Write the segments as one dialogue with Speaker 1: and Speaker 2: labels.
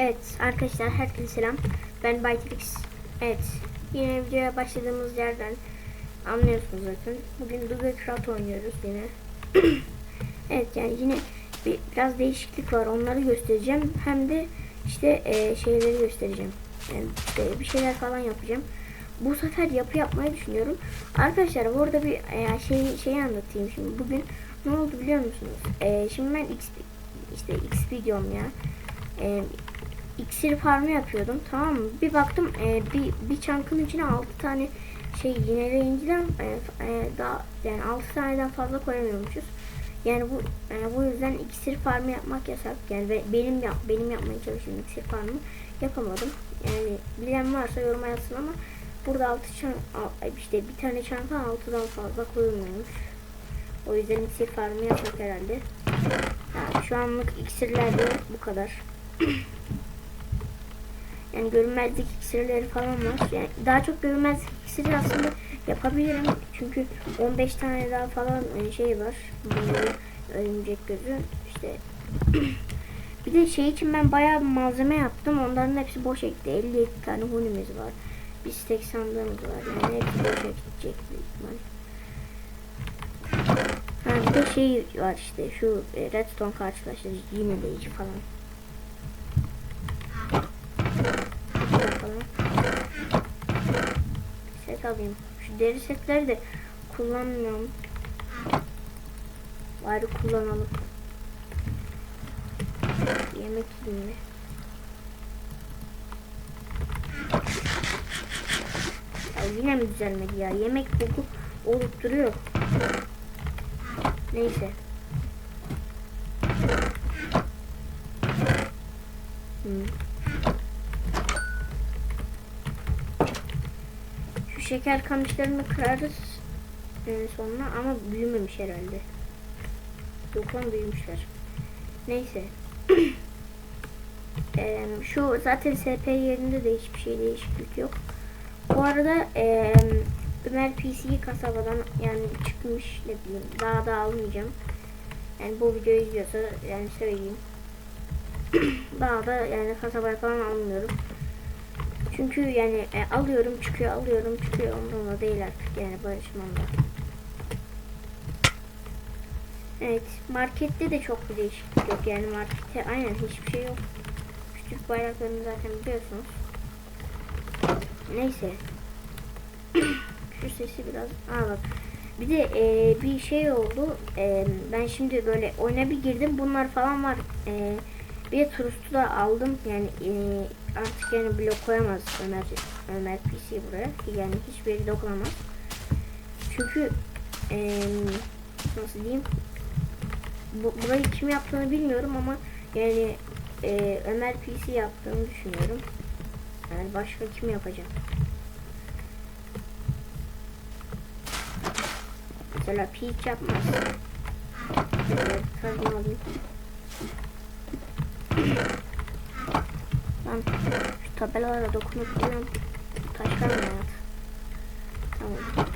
Speaker 1: Evet arkadaşlar herkese selam. Ben Bytrix. Evet yine videoya başladığımız yerden anlıyorsunuz zaten. Bugün Dubai Krat oynuyoruz yine. evet yani yine bir, biraz değişiklik var onları göstereceğim. Hem de işte e, şeyleri göstereceğim. Yani işte bir şeyler falan yapacağım. Bu sefer yapı yapmayı düşünüyorum. Arkadaşlar burada bir e, şey şeyi anlatayım şimdi. Bugün ne oldu biliyor musunuz? E, şimdi ben X işte X diyorum ya. E, iksir farmı yapıyordum tamam mı? Bir baktım e, bir, bir çankın içine 6 tane şey yineleyiciden e, e, daha yani 6 taneden fazla koyamıyormuşuz. Yani bu e, bu yüzden iksir farmı yapmak yasak. Yani be- benim yap benim yapmaya çalıştığım iksir farmı yapamadım. Yani bilen varsa yoruma yazsın ama burada 6 çan al- işte bir tane çanta 6'dan fazla koyulmuyormuş. O yüzden iksir farmı yasak herhalde. Yani şu anlık iksirler de bu kadar. Yani görünmezlik iksirleri falan var. Yani daha çok görünmezlik iksiri aslında yapabilirim. Çünkü 15 tane daha falan e, şey var. Örümcek gözü. İşte bir de şey için ben bayağı bir malzeme yaptım. Onların hepsi boş ekti. 57 tane hunimiz var. Bir stek sandığımız var. Yani hepsi boş gidecek büyük ihtimal. Ha bir de şey var işte şu e, redstone karşılaştırıcı yineleyici falan. Bakalım. Set alayım. Şu deri setleri de kullanmıyorum. Bari kullanalım. Yemek yiyeyim? Ya yine mi düzelmedi ya? Yemek koku olup duruyor. Neyse. Hmm. Şeker kamışlarını kırarız e, sonra ama büyümemiş herhalde. Yok lan büyümüşler. Neyse. e, şu zaten SP yerinde de hiçbir şey değişiklik yok. Bu arada e, Ömer PC'yi kasabadan yani çıkmış ne bileyim daha da almayacağım. Yani bu videoyu izliyorsa yani söyleyeyim. daha da yani kasabaya falan almıyorum. Çünkü yani e, alıyorum çıkıyor alıyorum çıkıyor ondan da değil artık yani barışmamda. Evet markette de çok bir değişiklik yok yani markette aynen hiçbir şey yok. Türk bayraklarını zaten biliyorsunuz. Neyse. Şu sesi biraz aa bak. Bir de e, bir şey oldu. E, ben şimdi böyle oyuna bir girdim. Bunlar falan var. E, bir Trust'u da aldım. Yani e, artık yani blok koyamaz Ömer, Ömer PC buraya. Yani hiçbir dokunamaz. Çünkü e, nasıl diyeyim bu, burayı kim yaptığını bilmiyorum ama yani e, Ömer PC yaptığını düşünüyorum. Yani başka kim yapacak? Mesela Peach yapmaz. Şöyle Lan şu tabelalara dokunup duruyorum. Taşlar mı hayat? Tamam.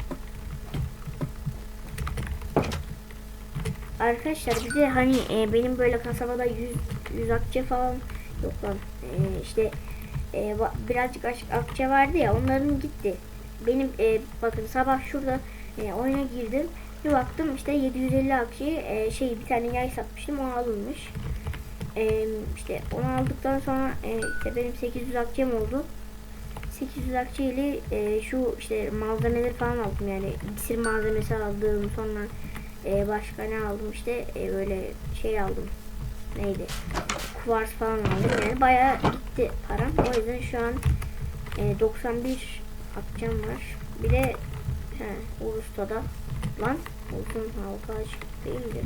Speaker 1: Arkadaşlar bir de hani e, benim böyle kasabada 100 100 akçe falan yok lan. E, işte e, birazcık akçe vardı ya onların gitti. Benim e, bakın sabah şurada e, oyuna girdim. Bir baktım işte 750 akçeyi e, şey bir tane yay satmıştım o alınmış. E, işte onu aldıktan sonra e, işte benim 800 akçem oldu. 800 akçe ile e, şu işte malzemeleri falan aldım. Yani iksir malzemesi aldım sonra e, başka ne aldım işte e, böyle şey aldım. Neydi? Kuvars falan aldım. Yani bayağı gitti param. O yüzden şu an e, 91 akçem var. Bir de he, Ulus'ta da lan Ulus'un halka açık değildi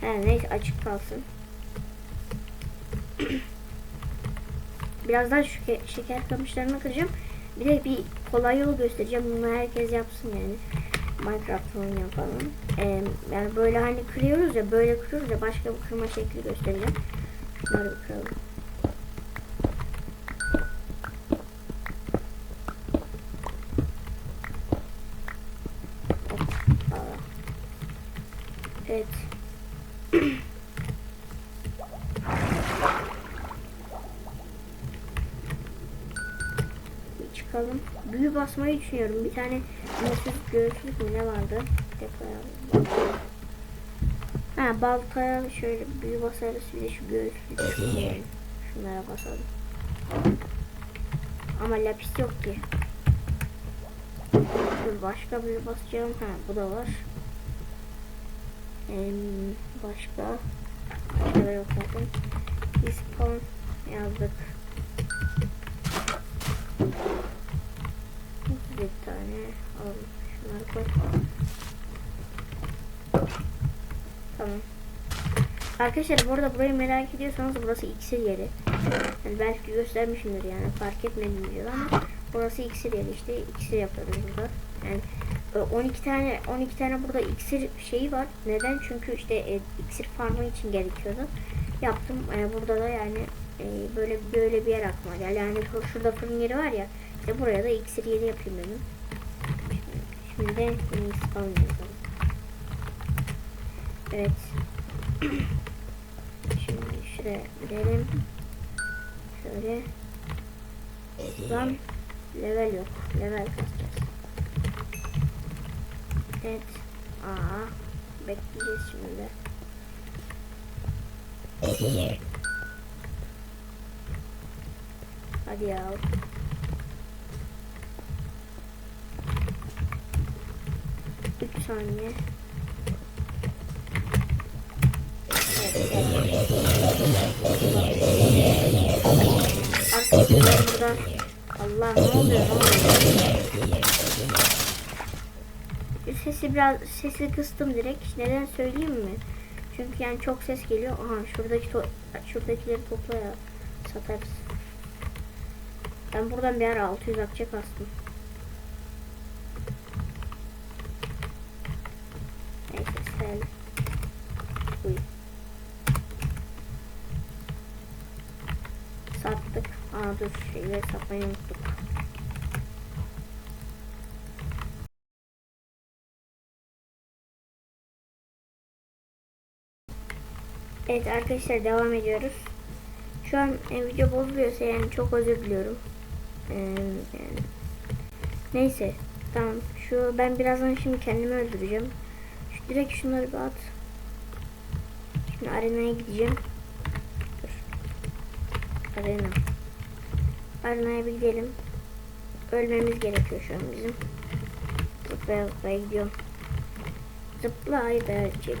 Speaker 1: he neyse açık kalsın birazdan şu ke- şeker kamışlarını kıracağım bir de bir kolay yolu göstereceğim bunu herkes yapsın yani Minecraft oynuyor falan. Ee, yani böyle hani kırıyoruz ya böyle kırıyoruz ya başka bir kırma şekli göstereceğim. Şunları bir kıralım. Hoppala. Evet. basalım. Büyü basmayı düşünüyorum. Bir tane mesut göğüslük mü ne vardı? Depoya. Ha baltaya şöyle büyü basarız. Bir de şu göğüslük. Şunlara basalım. Ama lapis yok ki. Dur başka bir basacağım. Ha bu da var. Em, başka. Başka da yok zaten. Respawn yazdık. Alalım. Şunları koy. Tamam. Arkadaşlar bu arada burayı merak ediyorsanız burası iksir yeri. Yani belki göstermişimdir yani fark etmedim diyor ama burası iksir yeri işte iksir yapıyoruz burada. Yani e, 12 tane 12 tane burada iksir şeyi var. Neden? Çünkü işte e, iksir farmı için gerekiyordu. Yaptım. E, burada da yani e, böyle böyle bir yer aklıma geldi. Yani şu- şurada fırın yeri var ya. İşte buraya da iksir yeri yapayım dedim. Şimdi, de yeni spawn yazalım. Evet. Şimdi şuraya gidelim. Şöyle. Lan level yok. Level kasacağız. Evet. Aa, bekleyeceğiz şimdi. Hadi ya. Saniye. Arkadaşlar Allah ne oluyor ne oluyor? Sesi biraz sesi kıstım direkt. Neden söyleyeyim mi? Çünkü yani çok ses geliyor. Aha şuradaki to şuradakileri topla ya. Satarız. Ben buradan bir ara 600 akçe kastım. Sel. Uy. Sattık. Aa dur şeyleri satmayı unuttuk. Evet arkadaşlar devam ediyoruz. Şu an e, video bozuluyorsa yani çok özür diliyorum. Ee, yani. Neyse tamam şu ben birazdan şimdi kendimi öldüreceğim. Direkt şunları bir at. Şimdi arenaya gideceğim. Dur. Arena. Arenaya bir gidelim. Ölmemiz gerekiyor şu an bizim. Zıplaya zıplaya gidiyorum. Zıpla haydi çek.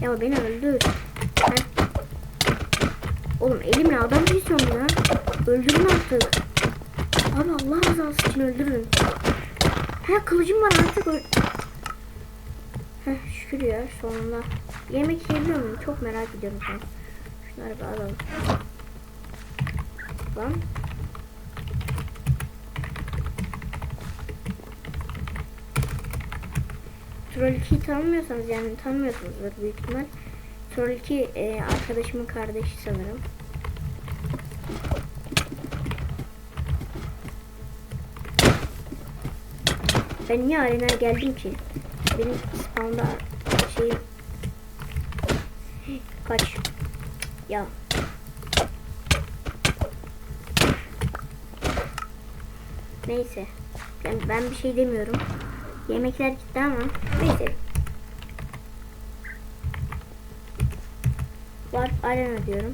Speaker 1: Ya beni öldür. Heh. Oğlum elimle adam kesiyorum ya. Öldürün artık. Abi Allah rızası için öldürün. Ha kılıcım var artık öl... Heh şükür ya sonunda. Yemek yiyebiliyor muyum? Çok merak ediyorum an. Şunları bir alalım. Lan. Troll 2'yi tanımıyorsanız yani tanımıyorsunuzdur büyük ihtimal. Troll 2 e, arkadaşımın kardeşi sanırım. Ben niye arenaya geldim ki? Benim spawn'da Kaç. Ya. Neyse. Ben, ben bir şey demiyorum. Yemekler gitti ama neyse. Warp Arena diyorum.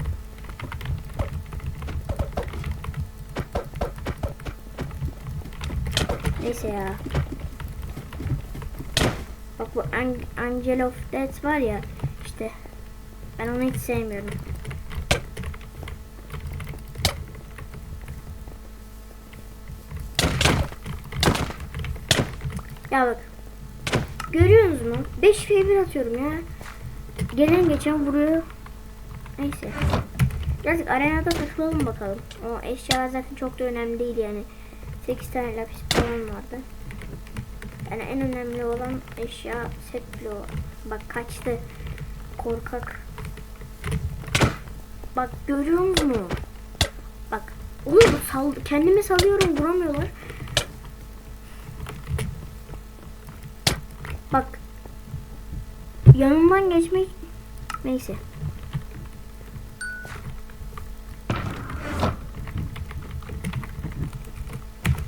Speaker 1: Neyse ya. Bak bu An Angel of Death var ya işte ben onu hiç sevmiyorum. Ya bak. Görüyorsunuz mu? 5 f atıyorum ya. Gelen geçen vuruyor. Neyse. Birazcık arenada takılalım bakalım. O eşyalar zaten çok da önemli değil yani. 8 tane lapis falan vardı. Yani en önemli olan eşya set bloğu. Bak kaçtı. Korkak. Bak görüyor musun? Bak. Oğlum sal kendimi salıyorum vuramıyorlar. Bak. Yanından geçmek neyse.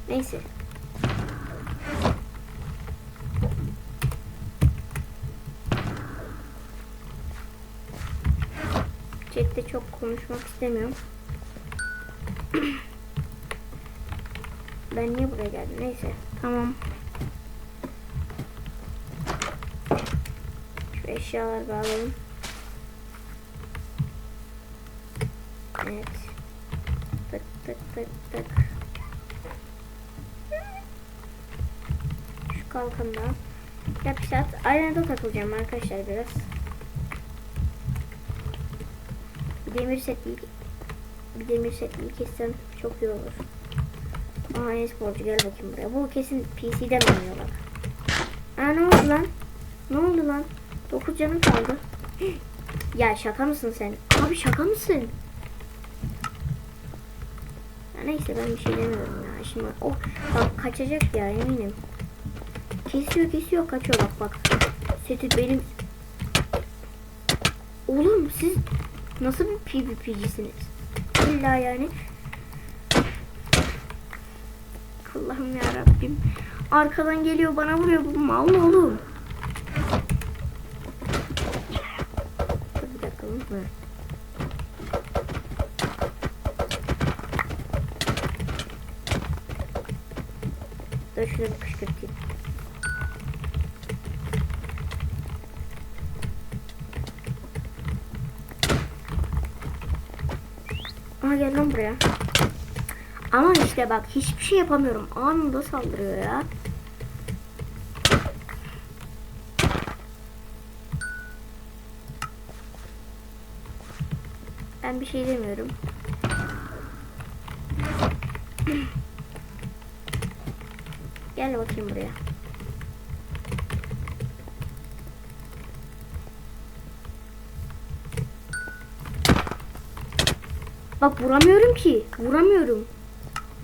Speaker 1: Neyse. Chat'te çok konuşmak istemiyorum. ben niye buraya geldim? Neyse. Tamam. Şu eşyaları bağlayalım. Evet. Tık tık tık tık. Şu kalkanda. Yapışat. Arenada takılacağım arkadaşlar biraz. Bir demir setliği bir demir setliği kessem çok iyi olur. Aa e-sporcu gel bakayım buraya. Bu kesin PC'den oynuyor bak. Aa ne oldu lan? Ne oldu lan? 9 canım kaldı. ya şaka mısın sen? Abi şaka mısın? Ya neyse ben bir şey demiyorum ya. Şimdi o bak kaçacak ya eminim. Kesiyor kesiyor kaçıyor bak bak. Seti benim. Oğlum siz nasıl bir PvP'cisiniz? İlla yani. Allah'ım ya Rabbim. Arkadan geliyor bana vuruyor bu mal mı oğlum? Bir dakika unutma. Gel lan buraya. Ama işte bak hiçbir şey yapamıyorum. Anında saldırıyor ya. Ben bir şey demiyorum. Gel bakayım buraya. Bak vuramıyorum ki. Vuramıyorum.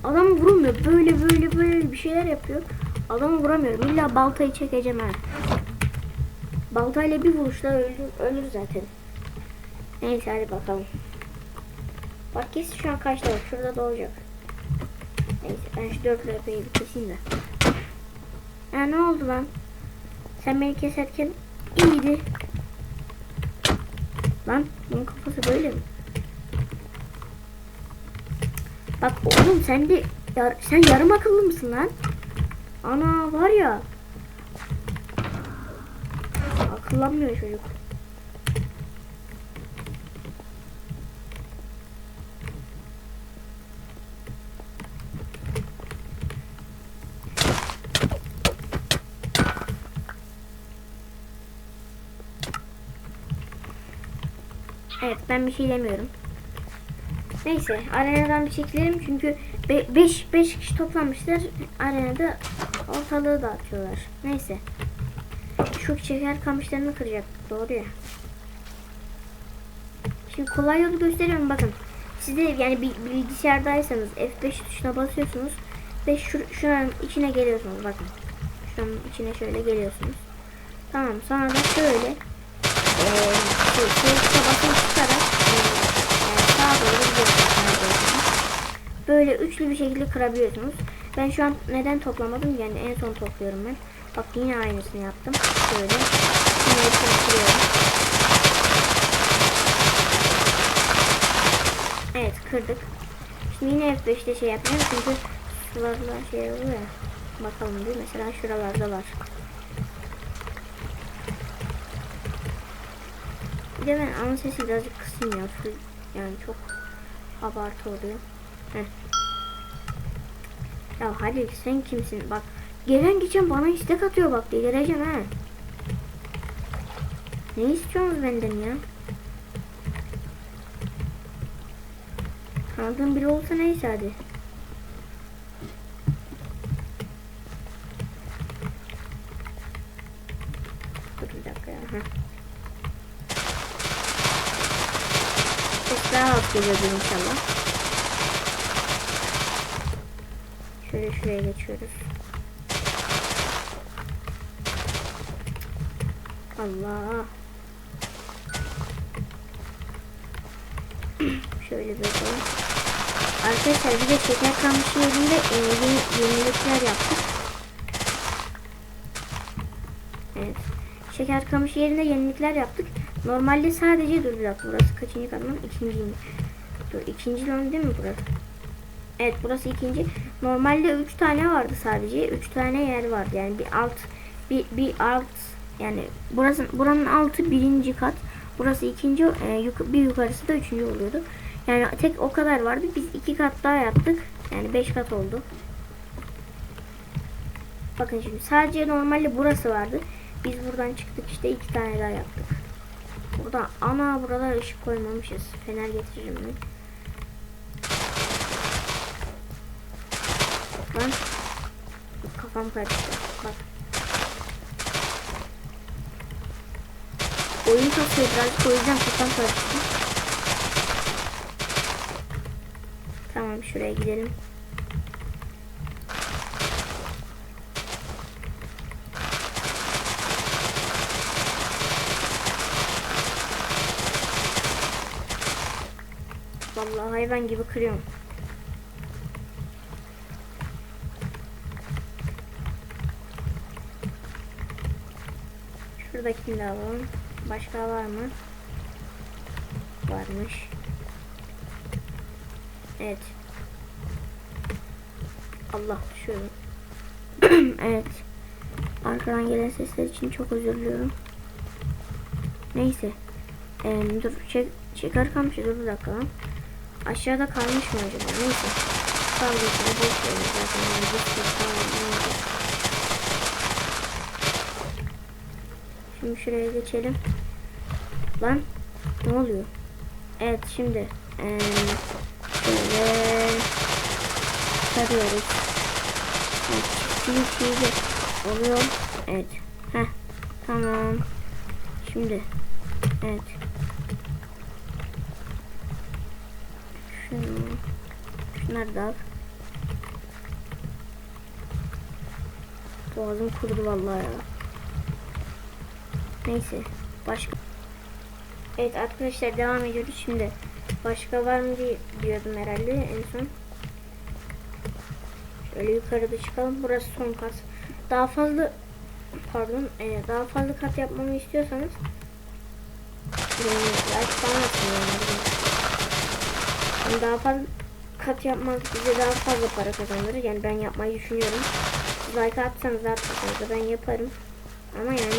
Speaker 1: Adam vurmuyor. Böyle böyle böyle bir şeyler yapıyor. Adamı vuramıyorum. İlla baltayı çekeceğim ha. Baltayla bir vuruşla ölür, ölür zaten. Neyse hadi bakalım. Bak kes şu an kaçta bak. Şurada doğacak. Neyse ben şu dört lepayı bir keseyim de. Ha ne oldu lan? Sen beni keserken iyiydi. Lan bunun kafası böyle mi? Bak oğlum sen de yar- sen yarım akıllı mısın lan? Ana var ya. Akıllanmıyor çocuk. Evet ben bir şey demiyorum. Neyse arenadan bir çekilelim çünkü 5 5 kişi toplanmışlar. Arenada ortalığı dağıtıyorlar. Neyse. Şu şeker kamışlarını kıracak. Doğru ya. Şimdi kolay yolu gösteriyorum bakın. Siz de yani bilgisayardaysanız F5 tuşuna basıyorsunuz ve şu, şuranın içine geliyorsunuz bakın. Şuranın içine şöyle geliyorsunuz. Tamam sonra da şöyle eee şey, şey, basın tutarak eee, Böyle üçlü bir şekilde kırabiliyorsunuz. Ben şu an neden toplamadım? Yani en son topluyorum ben. Bak yine aynısını yaptım. Şimdi hepsini kırıyorum. Evet kırdık. Şimdi yine F5'te şey yapacağım çünkü sularla şey oluyor ya. Bakalım bir mesela şuralarda var. Bir de ben ana sesi birazcık. Şu- Yani çok abartı oluyor. Ya Halil sen kimsin? Bak gelen geçen bana istek atıyor bak delireceğim ha. Ne istiyorsunuz benden ya? Tanıdığım biri olsa neyse hadi. Dur bir dakika ya. Heh. Ses daha az geliyordur inşallah. Şöyle şuraya geçiyoruz. Allah. Şöyle bakalım. Arkadaşlar bir de şeker kamışı yerinde yeni, yenilikler yaptık. Evet. Şeker kamışı yerinde yenilikler yaptık. Normalde sadece dur bir burası kaçıncı katman? İkinci mi? Dur ikinci lan değil mi burası? Evet burası ikinci. Normalde üç tane vardı sadece. Üç tane yer vardı. Yani bir alt bir, bir alt yani burası buranın altı birinci kat. Burası ikinci e, yuk- bir yukarısı da üçüncü oluyordu. Yani tek o kadar vardı. Biz iki kat daha yaptık. Yani beş kat oldu. Bakın şimdi sadece normalde burası vardı. Biz buradan çıktık işte iki tane daha yaptık. Burada ana burada ışık koymamışız. Fener getireceğim ben. Lan kafam karıştı. Bak. Oyun birazcık o yüzden kafam karıştı. Tamam şuraya gidelim. Vallahi hayvan gibi kırıyorum. Şuradakini de alalım. Başka var mı? Varmış. Evet. Allah düşüyorum. evet. Arkadan gelen sesler için çok özür diliyorum. Neyse. Ee, dur çek, şeker kalmış dur bir dakika. Aşağıda kalmış mı acaba? Neyse. İçine boş verin zaten. Yani bir Şimdi şuraya geçelim. Lan ne oluyor? Evet şimdi eee şöyle sarıyoruz. Evet, çiftçiyi çiğdi. Oluyor. Evet. Heh. Tamam. Şimdi. Evet. Şunu. Şunları da al. Boğazım kurudu vallahi ya. Neyse. Başka. Evet arkadaşlar devam ediyoruz şimdi. Başka var mı diye diyordum herhalde en son. Şöyle yukarıda çıkalım. Burası son kat. Daha fazla pardon e, daha fazla kat yapmamı istiyorsanız yani daha fazla kat yapmak bize daha fazla para kazandırır. Yani ben yapmayı düşünüyorum. Like atsanız atmasanız da ben yaparım. Ama yani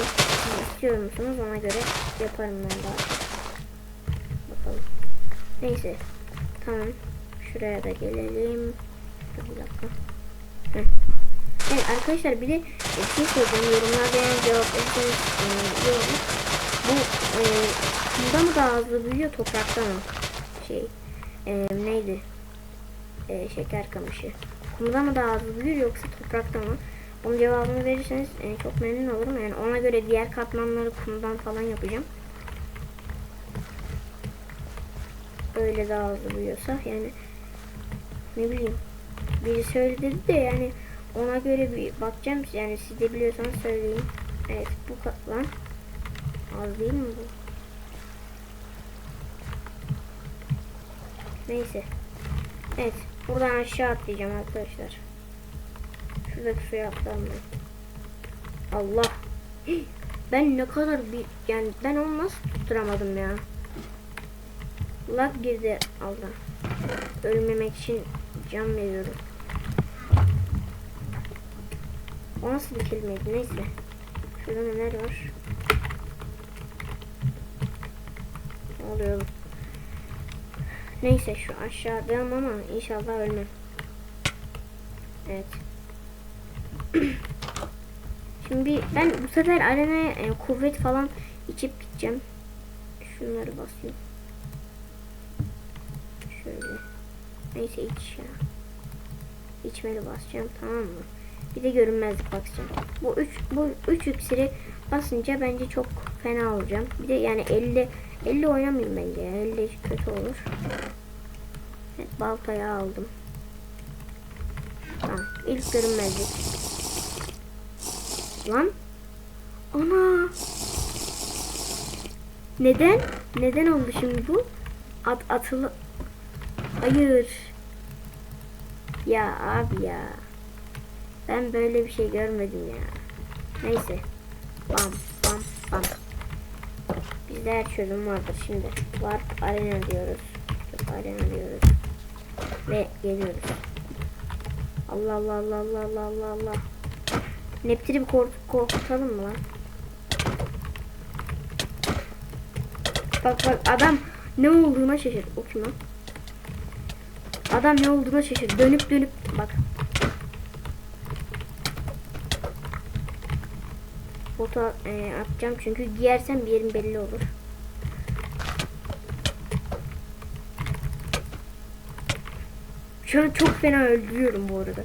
Speaker 1: siz istiyor musunuz ona göre yaparım ben daha. Bakalım. Neyse. Tamam. Şuraya da gelelim. Bir dakika. Heh. Evet arkadaşlar bir de bir şey soracağım. Yorumlarda cevap e, iyi olur. Bu e, kumda mı daha hızlı büyüyor toprakta mı? Şey e, neydi? E, şeker kamışı. Kumda mı daha hızlı büyür yoksa toprakta mı? Onun cevabını verirseniz e, çok memnun olurum. Yani ona göre diğer katmanları kumdan falan yapacağım. Öyle daha hızlı büyüyorsa yani ne bileyim biri söyledi de yani ona göre bir bakacağım yani siz de biliyorsanız söyleyin. Evet bu katman az değil mi bu? Neyse. Evet buradan aşağı atlayacağım arkadaşlar. Şuradaki suya atlarım ben. Allah. Ben ne kadar bir yani ben onu nasıl tutturamadım ya. Lag girdi Allah. Ölmemek için can veriyorum. O nasıl bir neyse. Şurada neler var? Ne oluyor? Neyse şu aşağıdayım ama inşallah ölmem. Evet. Şimdi ben bu sefer arenaya e, kuvvet falan içip gideceğim. Şunları basayım. Şöyle. Neyse iç ya. İçmeli basacağım tamam mı? Bir de görünmezlik basacağım. Bu üç bu üç iksiri basınca bence çok fena olacağım. Bir de yani 50 50 oynamayayım bence. ya. 50 kötü olur. Evet baltayı aldım. Tamam. İlk görünmezlik. Lan. Ana. Neden? Neden oldu şimdi bu? At atılı. Hayır. Ya abi ya. Ben böyle bir şey görmedim ya. Neyse. Bam bam bam. Bizde her çözüm vardır şimdi. Warp arena diyoruz. Yok, arena diyoruz. Ve geliyoruz. Allah Allah Allah Allah Allah Allah. Neptiri bir kork korkutalım mı lan? Bak bak adam ne olduğuna şaşır. O kim lan? Adam ne olduğuna şaşır. Dönüp dönüp bak. Bota e, atacağım çünkü giyersem bir yerim belli olur. An çok fena öldürüyorum bu arada.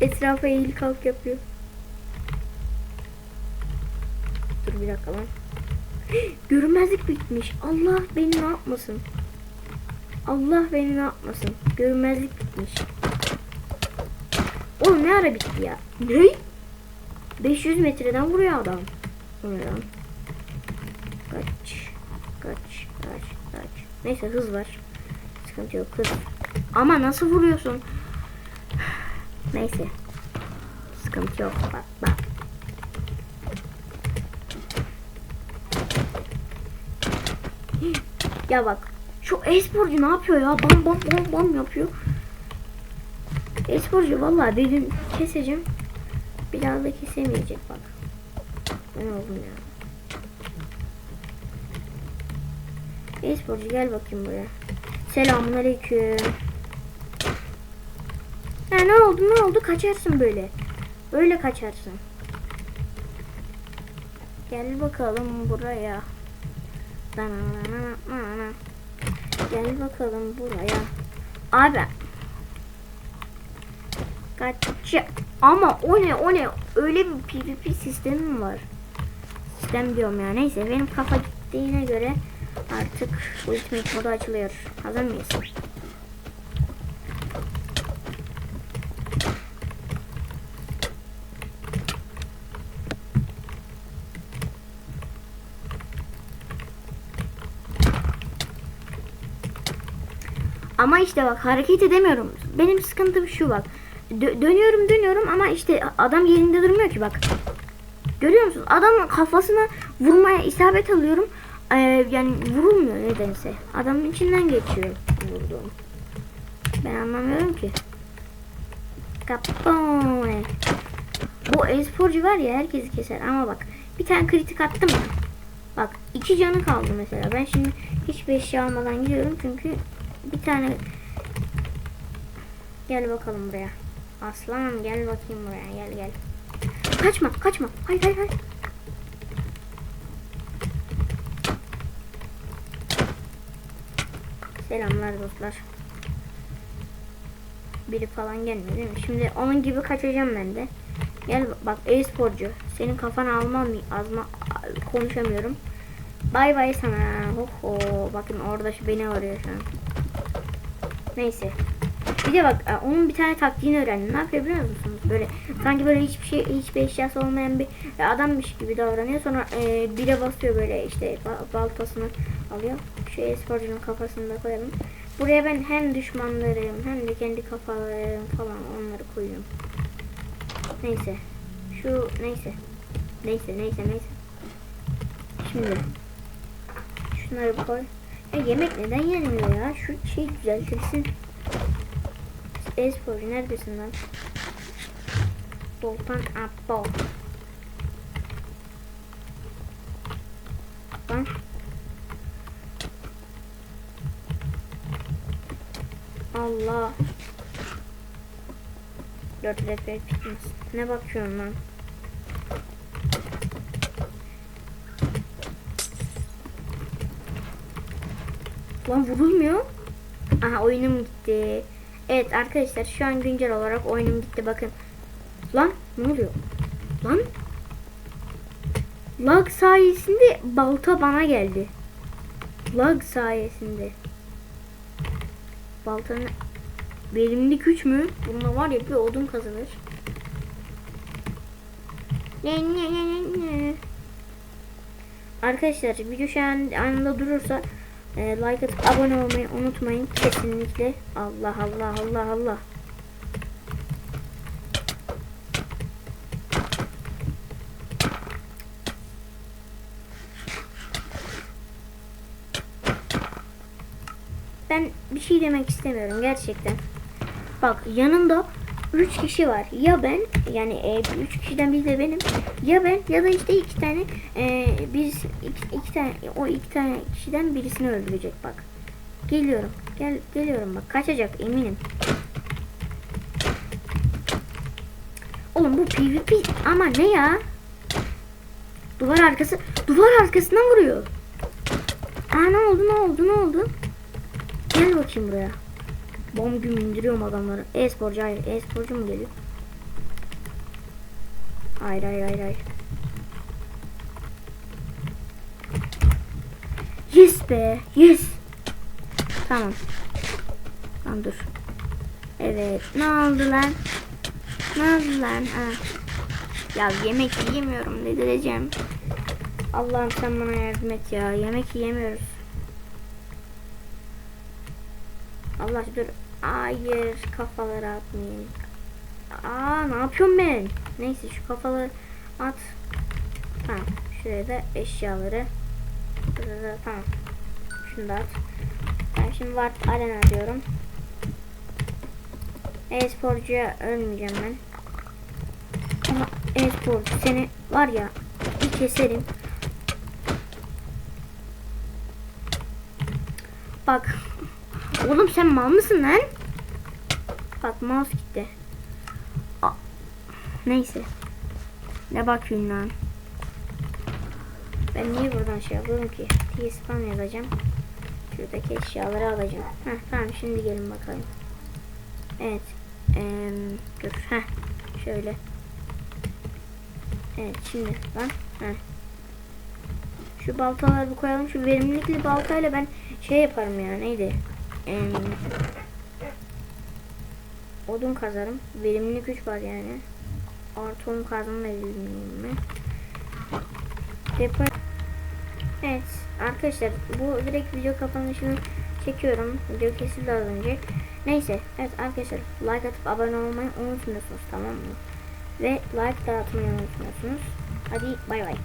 Speaker 1: Etrafa eğil kalk yapıyor. Dur bir dakika lan. Görünmezlik bitmiş. Allah beni ne yapmasın. Allah beni ne yapmasın. Görünmezlik bitmiş. Oğlum ne ara bitti ya? Ne? 500 metreden vuruyor adam. O ne lan? Kaç. Kaç. Kaç. Kaç. Neyse hız var. Sıkıntı yok hız. Ama nasıl vuruyorsun? Neyse. Sıkıntı yok. Bak bak. Ya bak. Şu esporcu ne yapıyor ya? Bam bam bam bam yapıyor. Esporcu vallahi gün keseceğim. Bir daha da kesemeyecek bak. Ne oldum ya. Esporcu gel bakayım buraya. Selamun Ya ne oldu ne oldu kaçarsın böyle. Böyle kaçarsın. Gel bakalım buraya. Gel bakalım buraya. Abi. Kaç. Ama o ne o ne öyle bir PvP sistemi mi var? Sistem diyorum ya neyse benim kafa gittiğine göre artık Ultimate modu açılıyor. Hazır mıyız? Ama işte bak hareket edemiyorum. Benim sıkıntım şu bak. Dö- dönüyorum dönüyorum ama işte adam yerinde durmuyor ki bak. Görüyor musunuz? Adamın kafasına vurmaya isabet alıyorum. Ee, yani vurulmuyor nedense. Adamın içinden geçiyor vurduğum. Ben anlamıyorum ki. Capone. Bu esporcu var ya herkesi keser ama bak bir tane kritik attım ya. Bak iki canı kaldı mesela. Ben şimdi hiçbir eşya almadan gidiyorum çünkü bir tane gel bakalım buraya. Aslanım gel bakayım buraya gel gel. Kaçma kaçma. Hayır hayır hayır. Selamlar dostlar. Biri falan gelmiyor değil mi? Şimdi onun gibi kaçacağım ben de. Gel bak e-sporcu. Senin kafanı almam azma konuşamıyorum. Bay bay sana. Ho ho. Bakın orada şu beni arıyor şu an. Neyse. Bir de bak e, onun bir tane taktiğini öğrendim. Ne yapıyor biliyor musunuz? Böyle sanki böyle hiçbir şey hiçbir eşyası olmayan bir adammış gibi davranıyor. Sonra e, bire basıyor böyle işte ba- baltasını alıyor. Şu e-sporcunun kafasını da koyalım. Buraya ben hem düşmanlarım hem de kendi kafalarım falan onları koyuyorum. Neyse. Şu neyse. Neyse neyse neyse. Şimdi şunları koy. Ya yemek neden yenmiyor ya? Şu şey düzeltirsin. Esporcu neredesin lan? Volkan Apple. Lan. Allah. Dört refer bitmez. Ne bakıyorsun lan? Lan vurulmuyor. Aha oyunum gitti. Evet arkadaşlar şu an güncel olarak oyunum gitti bakın. Lan ne oluyor? Lan. Lag sayesinde balta bana geldi. Lag sayesinde. Baltanın verimli güç mü? Bununla var ya bir odun kazanır. Arkadaşlar video şu an anında durursa e, like atıp abone olmayı unutmayın kesinlikle. Allah Allah Allah Allah. Ben bir şey demek istemiyorum gerçekten. Bak yanımda 3 kişi var. Ya ben yani 3 kişiden biri de benim. Ya ben ya da işte iki tane e, iki, iki tane o iki tane kişiden birisini öldürecek bak. Geliyorum. Gel geliyorum bak. Kaçacak eminim. Oğlum bu PvP ama ne ya? Duvar arkası duvar arkasından vuruyor. Aa ne oldu ne oldu ne oldu? Gel bakayım buraya. Bom güm indiriyorum adamları. E-sporcu hayır. E-sporcu mu geliyor? Hayır hayır hayır hayır. Yes be. Yes. Tamam. Tamam dur. Evet. Ne oldu lan? Ne oldu lan? Ha. Ya yemek yiyemiyorum. Ne diyeceğim? Allah'ım sen bana yardım et ya. Yemek yiyemiyoruz. Allah dur. Hayır kafaları atmayayım. Aa ne yapıyorum ben? Neyse şu kafaları at. Tamam. Şuraya da eşyaları. Tamam. Şunu da at. Ben şimdi Ward Arena diyorum. E-sporcuya ölmeyeceğim ben. Ama e-sporcu seni var ya bir keserim. Bak. Oğlum sen mal mısın lan? Bak mouse gitti. Aa, Neyse. Ne bakıyorsun lan? Ben niye buradan şey yapıyorum ki? T-Spam yazacağım. Şuradaki eşyaları alacağım. Heh, tamam şimdi gelin bakalım. Evet. Ee, dur. Heh. Şöyle. Evet şimdi lan. Heh. Şu baltaları bir koyalım. Şu verimlilikli baltayla ben şey yaparım ya. Neydi? Ee, odun kazarım. Verimli güç var yani. Artı 10 kazma verimliliğim Depo Evet arkadaşlar bu direkt video kapanışını çekiyorum. Video kesildi az önce. Neyse evet arkadaşlar like atıp abone olmayı unutmuyorsunuz tamam mı? Ve like da atmayı unutmuyorsunuz. Hadi bay bay.